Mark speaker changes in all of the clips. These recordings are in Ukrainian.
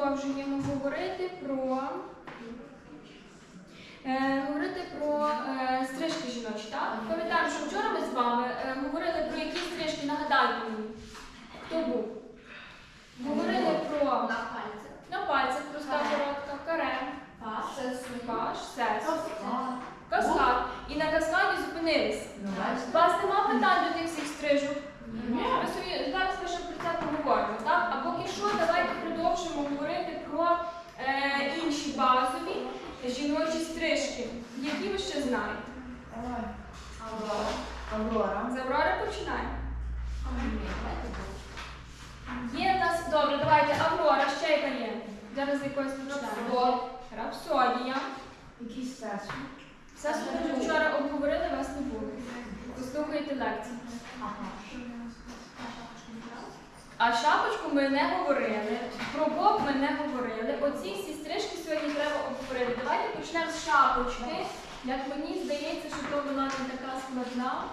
Speaker 1: продовжуємо говорити про. Е, говорити про е, стрижки жіночі, так? Пам'ятаємо, що вчора ми з вами е, говорили про які стрижки, нагадайте мені. Хто був? Говорили про
Speaker 2: На пальцях.
Speaker 1: на пальцях проста
Speaker 2: Каре.
Speaker 1: коротка, каре, паш, сес,
Speaker 2: Каскад.
Speaker 1: І на каскаді зупинилися.
Speaker 2: Ну,
Speaker 1: У вас нема питань до тих всіх стрижок? Ми собі зараз лише про це поговоримо, так? А поки що, давайте продовжимо говорити про е, інші базові жіночі стрижки, які ви ще знаєте.
Speaker 2: Аврора. Аврора.
Speaker 1: З Аврори починаємо. Є в нас, добре, давайте Аврора, ще яка є. Зараз з якоїсь починаємо. Рапсодія.
Speaker 2: Якийсь сесу.
Speaker 1: Все, що ми вчора обговорили, вас не було. Послухайте лекції.
Speaker 2: Ага.
Speaker 1: А шапочку ми не говорили, про боб ми не говорили. Оці всі стрижки сьогодні треба обговорити. Давайте почнемо з шапочки. Як мені здається, що то вона не така складна.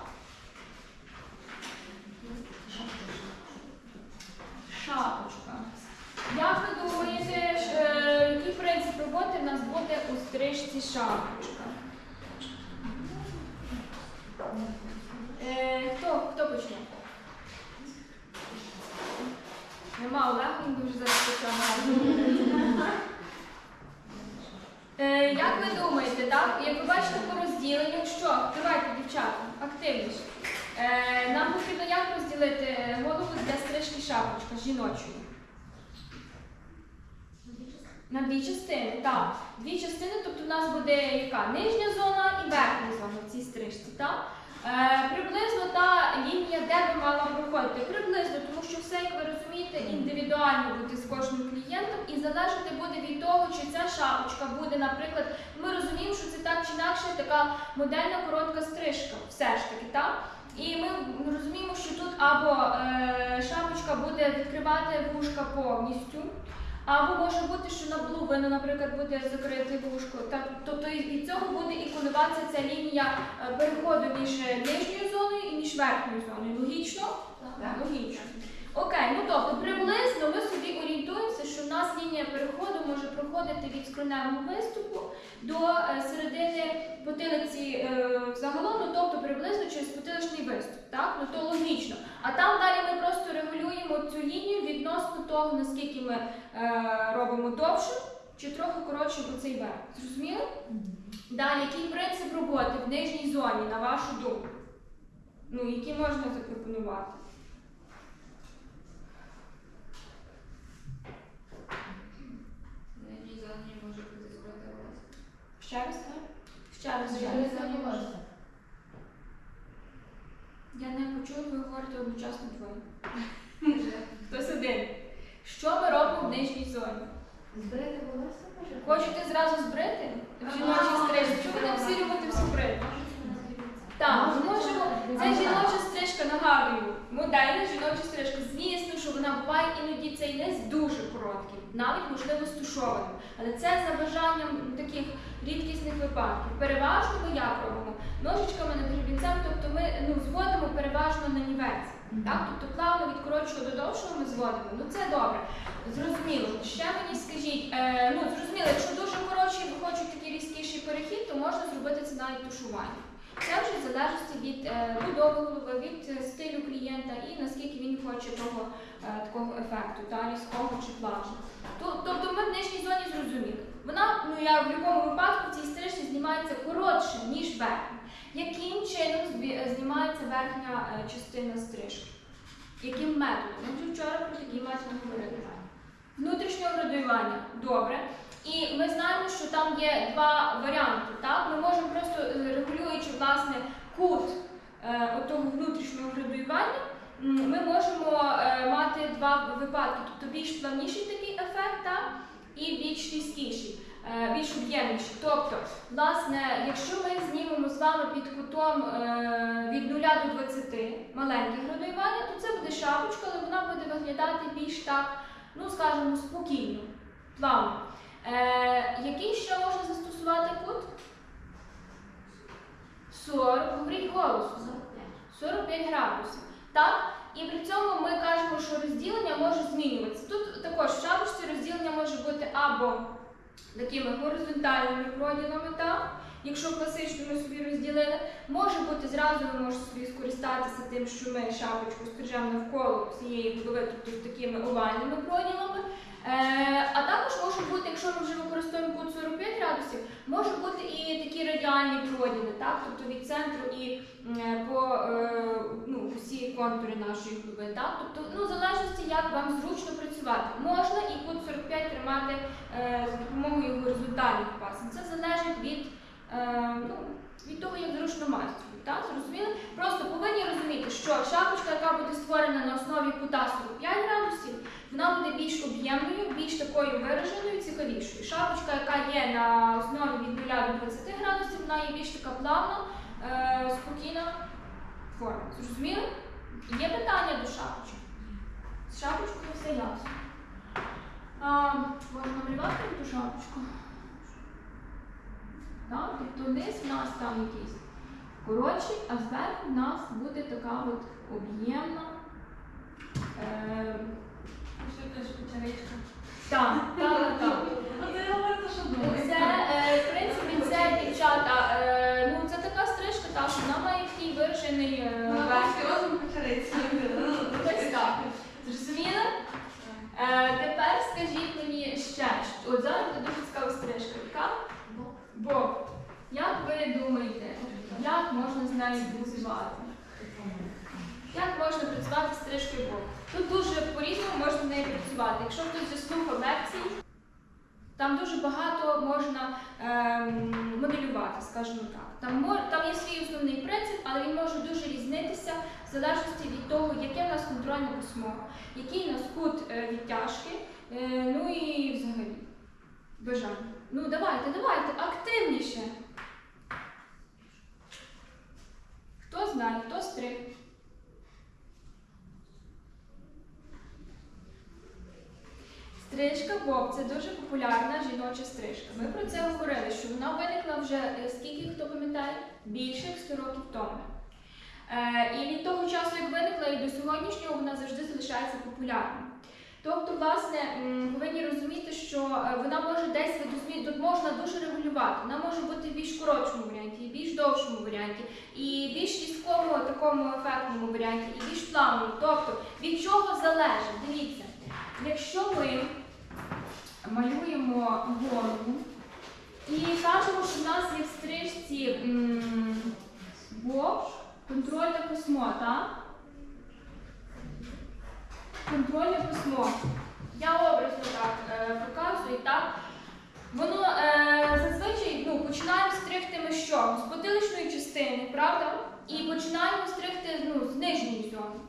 Speaker 1: Шапочка. Як ви думаєте, е, який принцип роботи в нас буде у стрижці шапочка? Е, хто, хто почне? Нема Олега, він дуже зараз. Е, Як ви думаєте, так? Як ви бачите по розділенню, що? Давайте, дівчата, активніше. Е, Нам потрібно як розділити голову для стрижки шапочка жіночої? На дві частини, так. Дві частини, тобто у нас буде яка? Нижня зона і верхня зона в цій стрижці, так? Е, приблизно та лінія, де би мала проходити? Приблизно, тому що все, як ви розумієте, індивідуально буде з кожним клієнтом і залежати буде від того, чи ця шапочка буде, наприклад, ми розуміємо, що це так чи інакше така модельна коротка стрижка, все ж таки, так? І ми розуміємо, що тут або е, шапочка буде відкривати вушка повністю, або може бути, що на половину, наприклад, буде закрити вушко. Так, тобто від цього буде і коливатися ця лінія е, переходу між нижньою зоною і між верхньою зоною. Логічно?
Speaker 2: Так.
Speaker 1: Логічно. Окей, ну тобто приблизно ми собі орієнтуємося, що в нас лінія переходу може проходити від скроневого виступу до е, середини потилиці е, загалом, ну тобто приблизно через потиличний виступ. Так? Ну то логічно. А там далі ми просто регулюємо цю лінію відносно того, наскільки ми робимо довше чи трохи коротше оцей верх. Зрозуміли? Далі, який принцип роботи в нижній зоні, на вашу думку? Ну, які можна запропонувати?
Speaker 3: Нижній зоні може бути волосся.
Speaker 1: Ще раз, так? Ще раз. Ще
Speaker 2: не
Speaker 1: раз. Я не почула, ви говорите одночасно двоє. Хтось один. Що ми робимо в нижній зоні?
Speaker 2: Зберете волосся може?
Speaker 1: Хочете зразу збрити? В жіночій стрижці? Чи будемо всі любити всі брити? Так, ми можемо. Це жіноча стрижка, нагадую. Модельна жіноча стрижка. Звісно, що вона буває іноді цей низ дуже короткий, навіть можливо стушованим. Але це за бажанням таких рідкісних випадків. Переважно ми як робимо? Ножичками над гребінцем, тобто ми ну, зводимо переважно на нівець. Так? Тобто плавно від коротшого до довшого ми зводимо. Ну це добре. Зрозуміло. Ще мені скажіть, е, ну зрозуміло, якщо дуже коротші і хочуть такий різкіший перехід, то можна зробити це навіть тушування. Це вже в залежності від е, будови голови, від е, стилю клієнта і наскільки він хоче того е, такого ефекту, та різкого чи плавного. Тобто ми в нижній зоні зрозуміли. Вона, ну я в будь-якому випадку цій стрижці знімається коротше, ніж верхня. Яким чином е, знімається верхня е, частина стрижки? Яким методом? Ми вчора про такий метод говорили. Внутрішнього градуювання. Добре. І ми знаємо, що там є два варіанти. Так? Ми можемо просто е, регулюючи власне кут е, отого внутрішнього градуювання, ми можемо е, мати два випадки, тобто більш плавніший такий ефект, так? і більш різкіший, більш об'ємніший. Тобто, власне, якщо ми знімемо з вами під кутом е, від 0 до 20 маленьке градуювання, то це буде шапочка, але вона буде виглядати більш так, ну скажімо, спокійно, плавно. Е, який ще можна застосувати кут? 40, говоріть голосом. 45 градусів. Так? І при цьому ми кажемо, що розділення може змінюватися. Тут також в шапочці розділення може бути або такими горизонтальними проділами, так? Якщо класично ми собі розділили, може бути зразу ви можете собі скористатися тим, що ми шапочку стрижемо навколо всієї голови, тобто такими овальними проділами. Е, а також може бути, якщо ми вже використовуємо кут 45 градусів, може бути і такі радіальні проділи, так? тобто від центру і по е, ну, усі контури нашої. Так? Тобто, ну, в залежності, як вам зручно працювати. Можна і кут 45 тримати е, за допомогою горизонтальних пасм. Це залежить від, е, ну, від того, як зручно майстру. Так? Зрозуміли? Просто повинні розуміти, що шапочка, яка буде створена на основі кута 45 градусів, вона буде більш об'ємною, більш такою вираженою, цікавішою. Шапочка, яка є на основі від 0 до 20 градусів, вона є більш така плавна, е, спокійна форма. Зрозуміли? Є питання до шапочки? З шапочкою все ясно. Можна намалювати ту шапочку? Так, тобто низ в нас там якийсь коротший, а зверху в нас буде така от об'ємна. Е,
Speaker 3: Що теж печеричка.
Speaker 1: так, так, так.
Speaker 3: А ти говорите, що думаєш?
Speaker 1: Це, е, в принципі, це дівчата. Е, ну, це така стрижка, так, вона має такий виражений е, верх.
Speaker 3: розум печериці.
Speaker 1: Ось так. Зрозуміли? Е, тепер скажіть мені ще, що- от зараз буде дуже цікава стрижка, яка? Бо, як ви думаєте, як можна з нею працювати? Як можна стрижкою бок? Тут дуже по-різному можна нею працювати. Якщо хтось вже слухав лекції, там дуже багато можна ем, моделювати, скажімо так. Там, там є свій основний принцип, але він може дуже різнитися в залежності від того, яке в нас контрольне письмо, який у нас кут е, відтяжки, е, ну і взагалі бажання. Ну давайте, давайте, активніше. Хто знає, хто стриг? Стрижка Боб це дуже популярна жіноча стрижка. Ми про це говорили, що вона виникла вже е, скільки хто пам'ятає? Більше 100 років тому. Е, і від того часу, як виникла, і до сьогоднішнього вона завжди залишається популярною. Тобто, власне, повинні розуміти, що е, вона може десь можна дуже регулювати. Вона може бути в більш коротшому варіанті, і більш довшому варіанті, і більш різкому такому ефектному варіанті, і більш плавному. Тобто, від чого залежить? Дивіться, якщо ми малюємо голову і кажемо, що в нас є в стрижці боб, контрольне письмо, так? Контрольне письмо. Я образно так е, показую, так? Воно е, зазвичай ну, починаємо стригти ми що? З потиличної частини, правда? І починаємо стригти ну, з нижньої зони.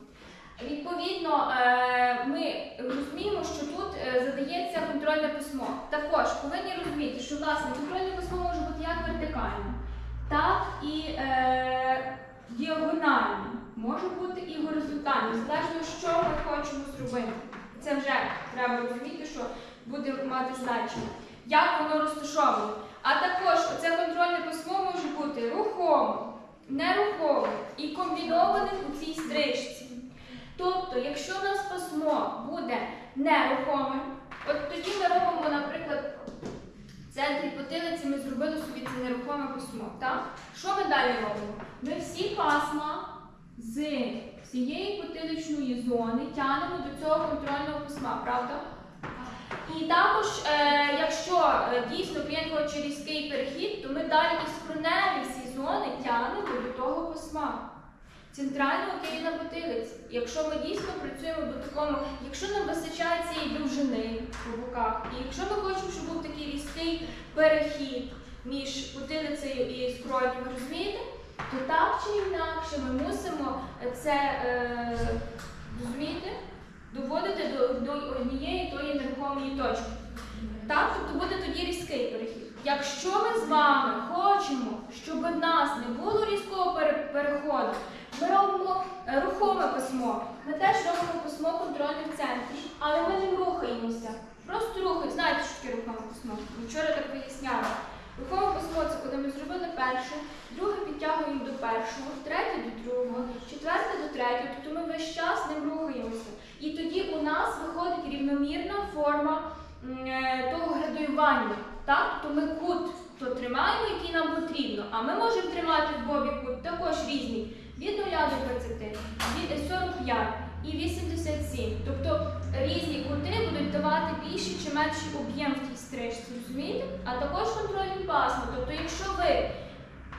Speaker 1: Відповідно, е, ми розуміємо, що тут е, задається контрольне письмо. Також повинні розуміти, що власне контрольне письмо може бути як вертикальне, так і е, діагональне, може бути і горизонтальне, залежно, що ми хочемо зробити. Це вже треба розуміти, що буде мати значення, як воно розташоване. А також це контрольне письмо може бути рухомим, нерухомим і комбінованим у цій стрижці. Тобто, якщо у нас письмо буде нерухомим, от тоді ми робимо, наприклад, в центрі потилиці ми зробили собі це нерухоме письмо. Так? Що ми далі робимо? Ми всі пасма з всієї потиличної зони тягнемо до цього контрольного письма, правда? І також, е, якщо е, дійсно клієнт хоче різкий перехід, то ми далі із скроневі всі зони тягнемо до того письма. Центрального Києва потилиці. Якщо ми дійсно працюємо до такому, якщо нам вистачає цієї довжини по боках, і якщо ми хочемо, щоб був такий різкий перехід між потилицею і скронем, ви розумієте, то так чи інакше ми мусимо це е, розумієте, доводити до, до однієї тої нерухомої точки. Так, тобто буде тоді різкий перехід. Якщо ми з вами хочемо, щоб в нас не було різкого переходу, ми робимо е, рухоме письмо. Ми теж робимо письмо контрольне в центрі, але ми не рухаємося. Просто рухаємо. Знаєте, що таке рухоме письмо? Вчора так виясняли. Рухоме письмо це коли ми зробили перше, друге підтягнули. дотягуємо до першого, третє до другого, четверте до третього, тобто ми весь час ним рухаємося. І тоді у нас виходить рівномірна форма е, того градуювання. Так? То ми кут то тримаємо, який нам потрібно, а ми можемо тримати в бобі кут також різний. Від 0 до 20, від 45 і 87. Тобто різні кути будуть давати більший чи менший об'єм в тій стрижці, розумієте? А також контрольні пасми. Тобто, якщо ви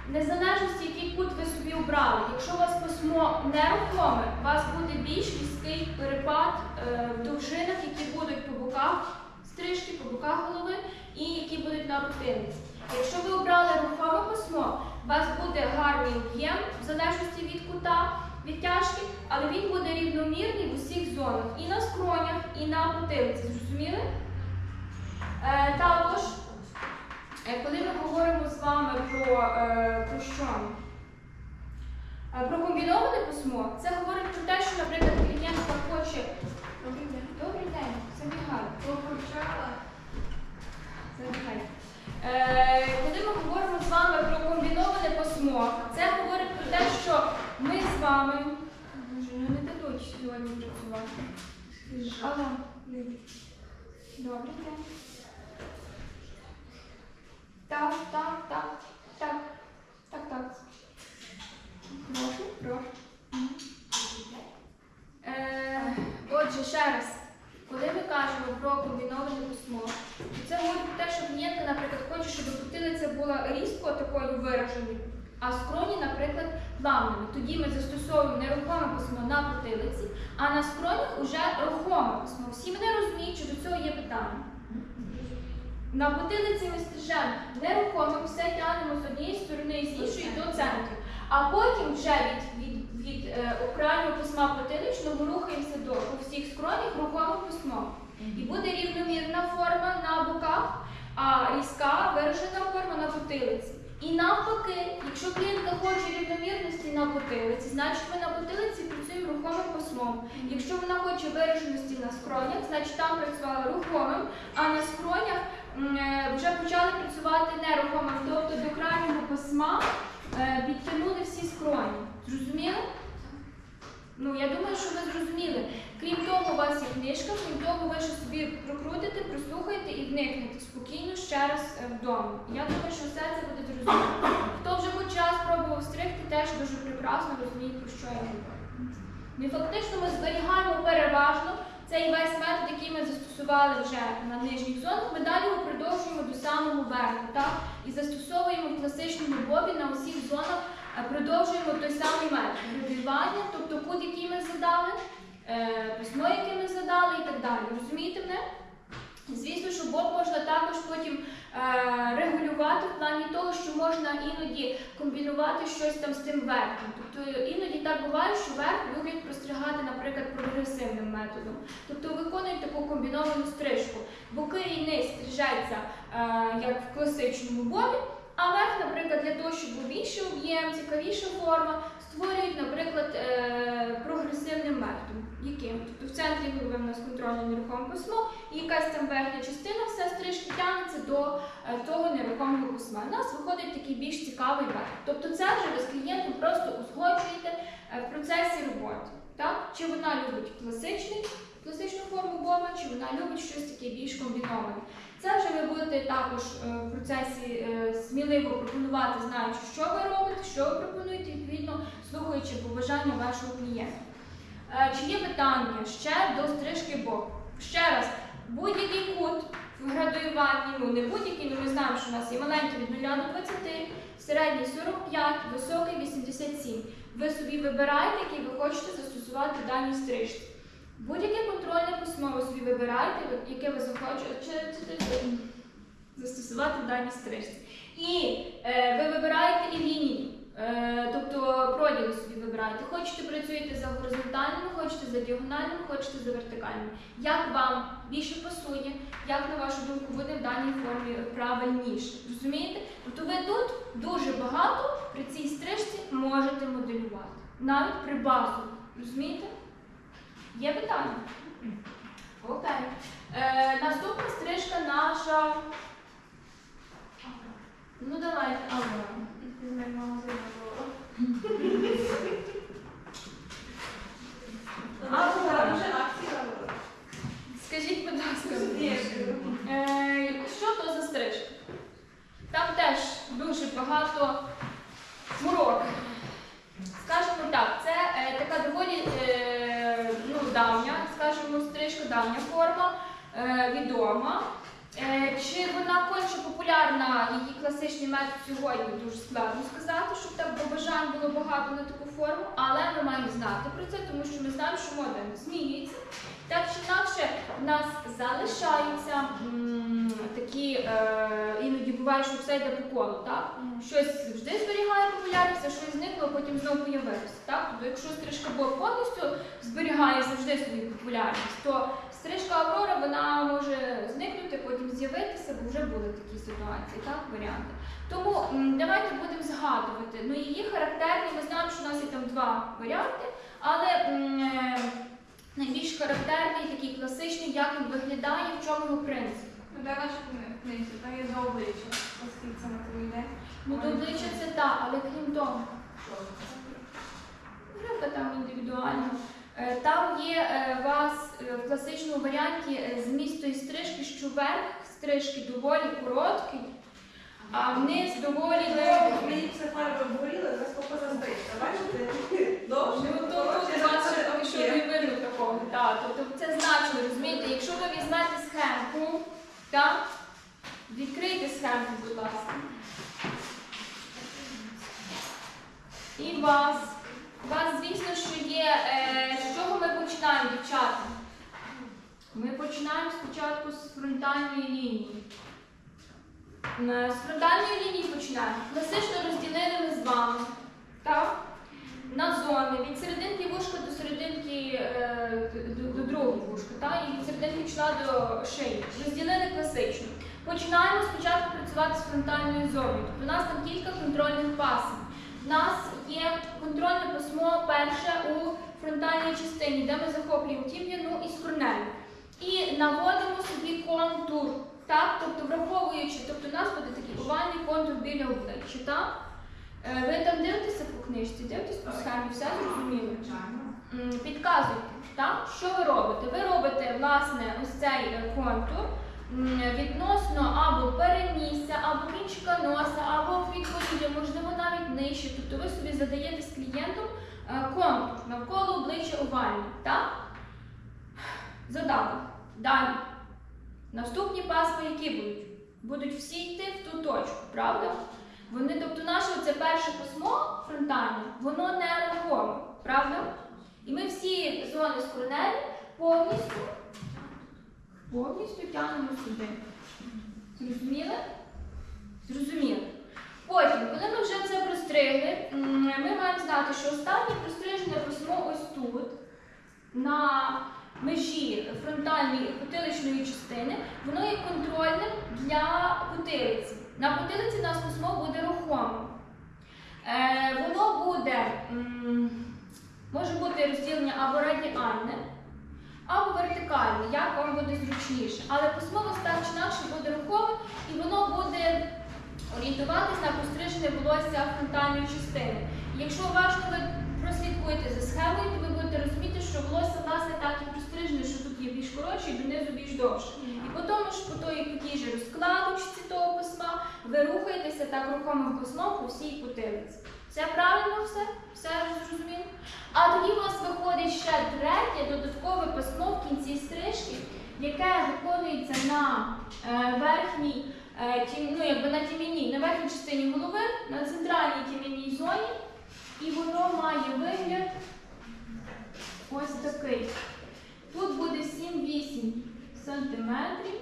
Speaker 1: незалежності, який кут ви собі обрали, якщо у вас письмо нерухоме, у вас буде більш різкий перепад е, в довжинах, які будуть по боках стрижки, по боках голови і які будуть на потилиці. Якщо ви обрали рухоме письмо, у вас буде гарний об'єм в залежності від кута, відтяжки, але він буде рівномірний в усіх зонах, і на скронях, і на потилиці. Зрозуміли? Е, також, е, коли ми говоримо з вами про, е, про що? Е, Про комбіноване письмо, це говорить про те, що, наприклад, клієнтка хоче. Це Мігай. Е, коли ми говоримо з вами про комбіноване письмо, це говорить про те, що ми з вами. Боже, ну не дадуть сьогодні працювати. Алло. Добрий день. Так, так, так, так, так, так. Прошу, прошу. Е, отже, ще раз. Коли ми кажемо про комбіноване письмо, то це говорить про те, що клієнтка, наприклад, хоче, щоб потилиця була різко такою вираженою, а скроні, наприклад, плавними. Тоді ми застосовуємо нерухоме письмо на потилиці, а на скронях уже рухоме письмо. Всі мене розуміють, що до цього є питання. На потилиці ми стежемо нерухоме, все тягнемо з однієї сторони і з іншої до центру. А потім вже від, від, письма потиличного рухаємося до всіх скронях рухоме письмо. І буде рівномірна форма на боках, а різка виражена форма на потилиці. І навпаки, якщо клієнтка хоче рівномірності на потилиці, значить ми на потилиці працюємо рухомим письмом. Якщо вона хоче вираженості на скронях, значить там працювала рухомим, а на скронях е, вже почали працювати нерухомим, тобто до крайнього письма е, підтягнули всі скроні. Зрозуміли? Ну, я думаю, що ви зрозуміли. Крім того, у вас є книжка, крім того, ви ще собі прокрутите, прослухаєте і вникнете спокійно ще раз е, вдома. Я думаю, що все це буде зрозуміло. Хто вже хоч раз пробував стригти, теж дуже прекрасно розуміє, про що я говорю. І фактично ми зберігаємо переважно цей весь метод, який ми застосували вже на нижніх зонах, ми далі його продовжуємо до самого верху, так? І застосовуємо в класичному бобі на усіх зонах, продовжуємо той самий метод градуювання, тобто кут, який ми задали, е, письмо, яке ми задали і так далі. Розумієте мене? Звісно, що боб можна також потім е, регулювати в плані того, що можна іноді комбінувати щось там з тим верхом. Тобто іноді так буває, що верх люблять простригати, наприклад, прогресивним методом. Тобто виконують таку комбіновану стрижку. Боки і низ стрижаться е, як в класичному бобі, а верх, наприклад, для того, щоб був більший об'єм, цікавіша форма, створюють, наприклад, е, прогресивним методом. Яким? Тобто в центрі голови в нас контрольне нерухоме письмо, і якась там верхня частина вся стрижки тягнеться до е, того нерухомого письма. У нас виходить такий більш цікавий верх. Тобто це вже ви з клієнтом просто узгоджуєте е, в процесі роботи. Так? Чи вона любить класичний, класичну форму боба, чи вона любить щось таке більш комбіноване. Це вже ви будете також е, в процесі е, сміливо пропонувати, знаючи, що ви робите, що ви пропонуєте, відповідно слухаючи побажання вашого клієнта. Е, Чи є питання ще до стрижки боку? Ще раз, будь-який кут в градуюванні, ну не будь-який, ну ми знаємо, що у нас є маленький від 0 до 20, середній 45, високий 87. Ви собі вибираєте, який ви хочете застосувати в даній стрижці. Будь-яке контрольне письмо ви собі вибираєте, яке ви захочете застосувати в даній стрижці. І е, ви вибираєте і лінії. Е, тобто проділи собі вибираєте. Хочете працюєте за горизонтальними, хочете за діагональними, хочете за вертикальними. Як вам більше пасує, як на вашу думку буде в даній формі правильніше. Розумієте? Тобто ви тут дуже багато при цій стрижці можете моделювати. Навіть при базу. Розумієте? Є питання? Окей. Е, наступна стрижка наша. Ну давайте, Алла.
Speaker 3: З магазину було. А, вже робили.
Speaker 1: Скажіть, будь ласка, е, що то за стрижка? Там теж дуже багато мурок. Скажімо так, це е, така доволі е, ну, давня, скажімо, стрижка, давня форма, е, відома. Е, чи вона конче популярна, її класичний метод сьогодні дуже складно сказати, щоб так побажань було багато на таку форму, але ми маємо знати про це, тому що ми знаємо, що мода змінюється. Так чи інакше, в нас залишаються м, такі, е, іноді буває, що все йде по колу, так? Щось завжди зберігає популярність, а щось зникло, а потім знову появилося. Так? Тобто, якщо стрижка Боб повністю зберігає завжди свою популярність, то стрижка Аврора вона може зникнути, потім з'явитися, бо вже були такі ситуації, так, варіанти. Тому давайте будемо згадувати. Ну, її характерні, ми знаємо, що у нас є там два варіанти, але е, найбільш характерний, такий класичний, як він виглядає, в чому його принцип.
Speaker 3: Ну, де наші книжці? Там є за обличчя, оскільки це на твій день.
Speaker 1: Ну, до обличчя це так, але крім того, графа там індивідуальна. Е, Там є е, вас е, в класичному варіанті зміст тої стрижки, що верх стрижки доволі короткий, а вниз доволі довгий.
Speaker 3: Мені це фарби обгоріли, зараз похоже стрижка. Бачите? Довше,
Speaker 1: Ну, то тут у вас ще поки що не видно такого. Так, тобто це значно, розумієте, якщо ви візьмете схемку, так, відкрийте схемку, будь ласка. І вас, у вас, звісно, що є, е, з чого ми починаємо, дівчата? Ми починаємо спочатку з фронтальної лінії. Е, З фронтальної лінії починаємо. Класично розділили ми з вами. Так? на зони від серединки вушка до серединки е, до, до другого вушка, та? і від серединки чола до шиї. Розділили класично. Починаємо спочатку працювати з фронтальною зоною. Тобто у нас там кілька контрольних пасм. У нас є контрольне пасмо перше у фронтальній частині, де ми захоплюємо тім'яну і скронелю. І наводимо собі контур. Так? Тобто враховуючи, тобто у нас буде такий овальний контур біля обличчя. Так? Е, Ви там дивитеся по книжці, дивитесь по схемі, все зрозуміло. Підказуйте, так? що ви робите? Ви робите власне ось цей контур відносно або перенісся, або кінчика носа, або підборіддя, можливо, навіть нижче. Тобто ви собі задаєте з клієнтом е, контур навколо обличчя овальні. Так? Задали. Далі. Наступні пасми які будуть? Будуть всі йти в ту точку, правда? Вони, тобто наше це перше письмо фронтальне, воно не рухоме, правда? І ми всі зони з корнелі повністю, повністю тягнемо сюди. Зрозуміли? Зрозуміли. Потім, коли ми вже це простригли, ми маємо знати, що останнє прострижене письмо ось тут, на межі фронтальної і потиличної частини, воно є контрольним для потилиці. На потилиці у нас письмо буде рухомим. Е, воно буде, може бути розділення або радіальне, або вертикальне, як вам буде зручніше. Але письмо у вас так чи інакше буде рухоме і воно буде орієнтуватись на пострижене волосся фронтальної частини. Якщо уважно ви прослідкуєте за схемою, то ви будете розуміти, що волосся власне так і прострижене, що тут є більш коротше і донизу більш довше. І по тому ж по тої по тій же розкладочці того письма ви рухаєтеся так рухомим письмом по всій потилиці. Все правильно все? Все зрозуміло? А тоді у вас виходить ще третє додаткове письмо в кінці стрижки, яке виконується на е, верхній, е, ну, якби на тім'яній, на верхній частині голови, на центральній тім'яній зоні, і воно має вигляд ось такий. Тут буде 7-8 сантиметрів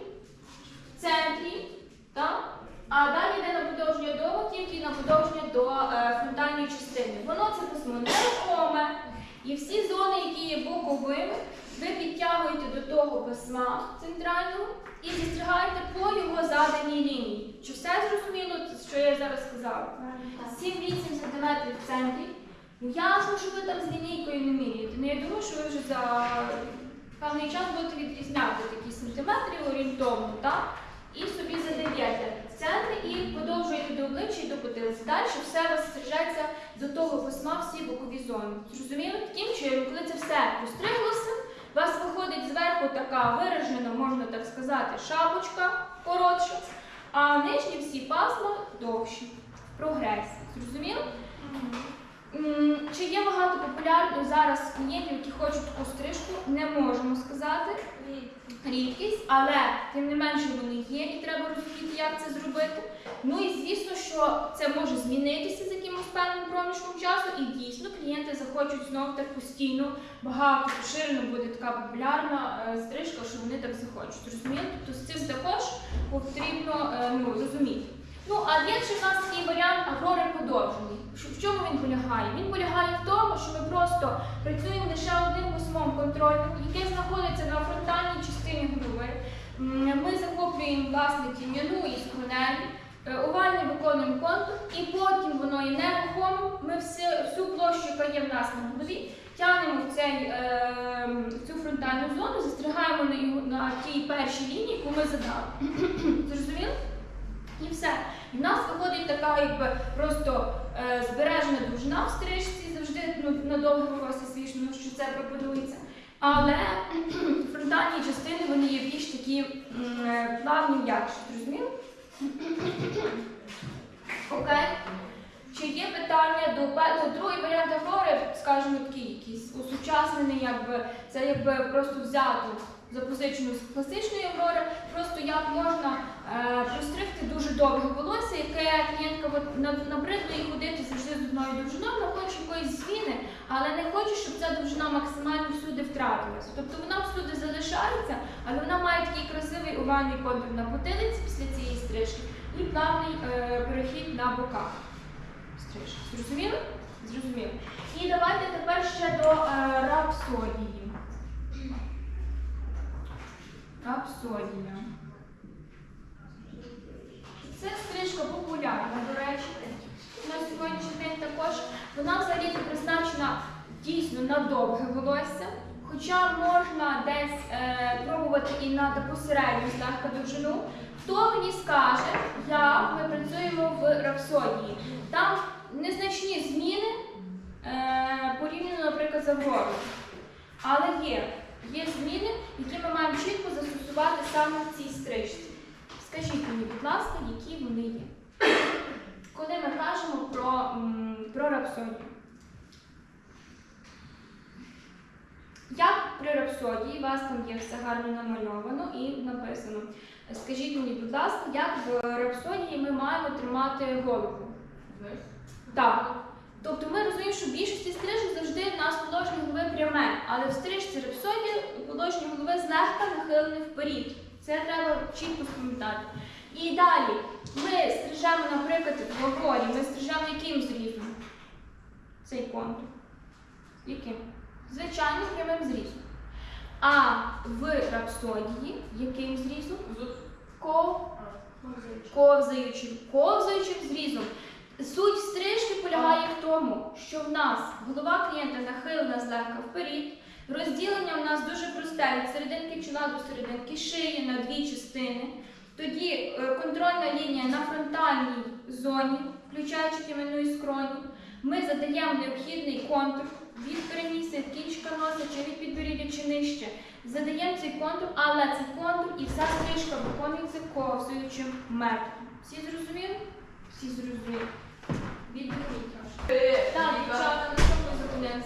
Speaker 1: в центрі, так? А далі йде на подовження до маківки і на подовження до е, фронтальної частини. Воно це письмо нерухоме. І всі зони, які є боковими, ви підтягуєте до того письма центрального і зістригаєте по його заданій лінії. Чи все зрозуміло, що я зараз сказала? 7-8 см в центрі. Ясно, що ви там з лінійкою не міряєте. Ну, я думаю, що ви вже за певний час будете відрізняти такі сантиметри орієнтовно, так? І собі задаєте. Ця центрі і подовжуєте до обличчя і до потилиці. Далі все у вас стрижеться до того восьма всі бокові зони. Зрозуміло? Таким чином, коли це все постриглося, у вас виходить зверху така виражена, можна так сказати, шапочка коротша, а нижні всі пасма довші. Прогресія. Зрозуміло? Чи є багато популярних зараз клієнтів, які хочуть таку стрижку, не можемо сказати. Рідкість, але тим не менше вони є, і треба розуміти, як це зробити. Ну і звісно, що це може змінитися з якимось певним проміжком часу, і дійсно клієнти захочуть знов так постійно, багато поширено буде така популярна е, стрижка, що вони так захочуть. Розумієте? Тобто з цим також потрібно е, ну, розуміти. Ну, а є ще в нас такий варіант аврори подовжений. В чому він полягає? Він полягає в тому, що ми просто працюємо лише одним письмом контрольним, яке знаходиться на фронтальній частині голови. Ми захоплюємо власне тім'яну і скроневі, овальний виконуємо контур, і потім воно є нерухомим. Ми всю, площу, яка є в нас на голові, тягнемо в, е, цю фронтальну зону, застрягаємо на, на тій першій лінії, яку ми задали. Зрозуміло? І все. І в нас виходить така, якби просто е, збережена довжина в стрижці, завжди ну, на довге волосся, звісно, що це пропонується. Але фронтальні частини вони є більш такі е, плавні, м'якші, зрозуміло? Окей. Чи є питання до пе- ну, другий варіант аврори, скажімо, такий якийсь усучаснений, якби це якби просто взято запозичено з класичної аврори, просто як можна простригти дуже довге волосся, яке клієнтка набридло їй ходити завжди з одною довжиною, вона хоче якоїсь зміни, але не хоче, щоб ця довжина максимально всюди втратилася. Тобто вона всюди залишається, але вона має такий красивий овальний контур на потилиці після цієї стрижки і плавний е, перехід на боках стрижки. Зрозуміли? Зрозуміли. І давайте тепер ще до е, рапсодії. Рапсодія. Це стрижка популярна, до речі. На сьогоднішній день також. Вона взагалі призначена дійсно на довге волосся. Хоча можна десь е, пробувати і на таку середню злегка довжину. Хто мені скаже, як ми працюємо в рапсодії? Там незначні зміни е, порівняно, наприклад, з Авророю. Але є, є зміни, які ми маємо чітко застосувати саме в цій стрижці. Скажіть мені, будь ласка, які вони є? Коли ми кажемо про, про рапсодію. Як при рапсодії, у вас там є все гарно намальовано і написано. Скажіть мені, будь ласка, як в рапсодії ми маємо тримати голову? Так. Тобто ми розуміємо, що в більшості стрижок завжди в нас положення голови пряме, але в стрижці рапсодії положення голови злегка нахилене вперед. Це треба чітко спам'ятати. І далі ми стрижемо, наприклад, в Аврорі, ми стрижемо яким зрізом? Цей контур. Яким? Звичайно, прямим зрізом. А в рапсодії яким зрізом? Ков... Ковзаючим. Ковзаючим зрізом. Суть стрижки полягає в тому, що в нас голова клієнта нахилена злегка вперед. Розділення у нас дуже просте від серединки чола до серединки шиї на дві частини. Тоді е, контрольна лінія на фронтальній зоні, включаючи кім'яну і скроню. Ми задаємо необхідний контур від перенісся, кінчика носа чи від підборіддя чи нижче. Задаємо цей контур, але цей контур і вся стрижка виконується ковзаючим методом. Всі зрозуміли? Всі зрозуміли. Віддихніть трошки. Так, дівчата, на чому ми?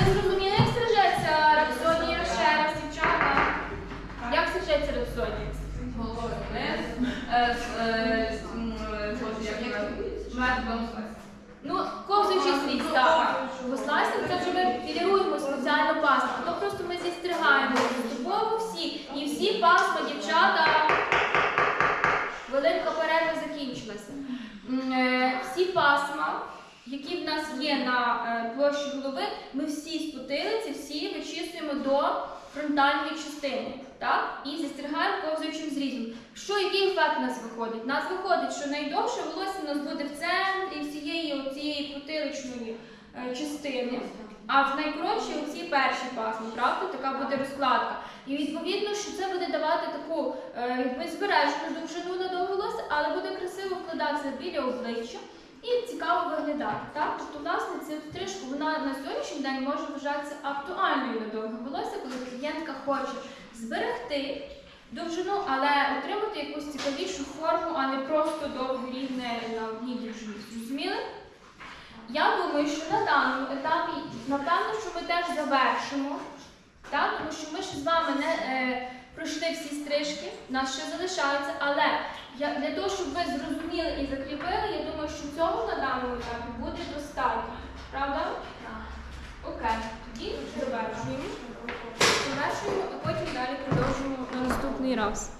Speaker 1: Ви зрозуміли, як стрижеться рапсодія ще раз, дівчата? Як стрижеться рапсодія? Ну, ковзаючий слід, так. Послайсник це вже ми філіруємо спеціальну пасту. А то просто ми зістригаємо поступово всі. І всі пасма, дівчата. Велика перерва закінчилася. М, е, Всі пасма, які в нас є на е, площі голови, ми всі з потилиці, всі вичісуємо до фронтальної частини. Так? І зістригаємо ковзаючим зрізом. Що, який ефект у нас виходить? У нас виходить, що найдовше волосся у нас буде в центрі всієї цієї потиличної е, частини, а в найкоротші оці перші пасми, правда? Така буде розкладка. І відповідно, що це буде давати таку е, якби збережену довжину на довге волосся, але буде красиво вкладатися біля обличчя і цікаво виглядати. Так? Тобто, власне, ця стрижка вона на сьогоднішній день може вважатися актуальною на довге волосся, коли клієнтка хоче зберегти довжину, але отримати якусь цікавішу форму, а не просто довге рівне на одній довжині. Зрозуміли? Я думаю, що на даному етапі, напевно, що ми теж завершимо, так? тому що ми ще з вами не е, пройшли всі стрижки, нас ще залишаються, але я, для того, щоб ви зрозуміли і закріпили, я думаю, що цього на даному етапі буде достатньо. Правда? Окей, тоді завершуємо. Завершуємо, а потім далі продовжуємо на наступний раз.